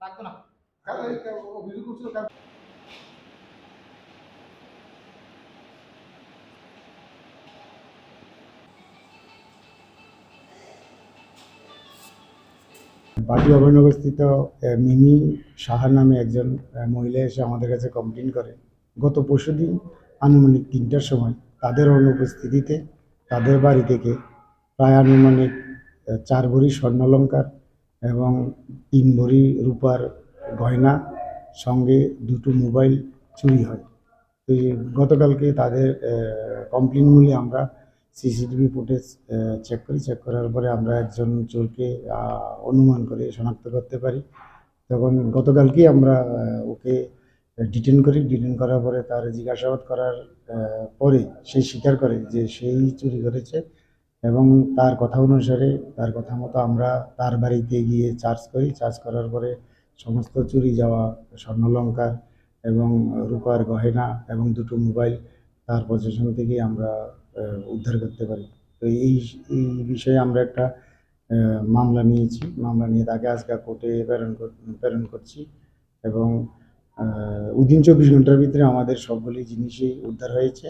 লাগতো না বাটি মিমি সাহা নামে একজন মহিলা এসে আমাদের কাছে কমপ্লেন করে। গত পরশুদিন আনুমানিক তিনটার সময় তাদের অনুপস্থিতিতে তাদের বাড়ি থেকে প্রায় আনুমানিক চার ভরি স্বর্ণালঙ্কার এবং তিন ভরি রূপার গয়না সঙ্গে দুটো মোবাইল চুরি হয়। তো গতকালকে তাদের কমপ্লেন আমরা সিসিটিভি ফুটেজ চেক করি। চেক করার পরে আমরা একজন চোরকে অনুমান করে শনাক্ত করতে পারি। তখন গতকালকেই আমরা ওকে ডিটেন করি। ডিটেন করার পরে তার জিজ্ঞাসাবাদ করার পরে সে স্বীকার করে যে সেই চুরি করেছে। এবং তার কথা অনুসারে, তার কথা মতো আমরা তার বাড়িতে গিয়ে চার্জ করি। চার্জ করার পরে সমস্ত চুরি যাওয়া, স্বর্ণলঙ্কার এবং রূপার গহেনা এবং দুটো মোবাইল তার পজিশন থেকে আমরা উদ্ধার করতে পারি। তো এই এই বিষয়ে আমরা একটা মামলা নিয়েছি। মামলা নিয়ে তাকে আজকে কোর্টে প্রেরণ প্রেরণ করছি এবং উদিন চব্বিশ ঘণ্টার ভিতরে আমাদের সবগুলি জিনিসই উদ্ধার হয়েছে।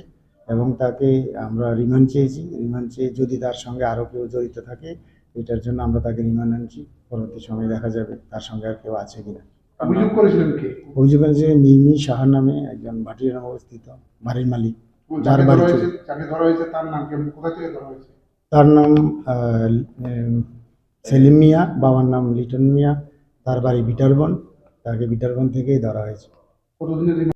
এবং তাকে আমরা রিমান্ড চেয়েছি। রিমান্ড চেয়ে যদি তার সঙ্গে আরও কেউ জড়িত থাকে এটার জন্য আমরা তাকে রিমান্ড আনছি। পরবর্তী সময় দেখা যাবে তার সঙ্গে আর কেউ আছে কিনা। অভিযোগ করেছিলেন কে? অভিযোগ আছে মিমি সাহা নামে একজন ভাটিয়ার অবস্থিত বাড়ির মালিক যার বাড়ি ধরা হয়েছে তার নাম কি? কোথা থেকে ধরা হয়েছে? তার নাম সেলিম মিয়া বাবার নাম লিটন মিয়া তার বাড়ি বিটারবন তাকে বিটারবন থেকেই ধরা হয়েছে। কতদিনের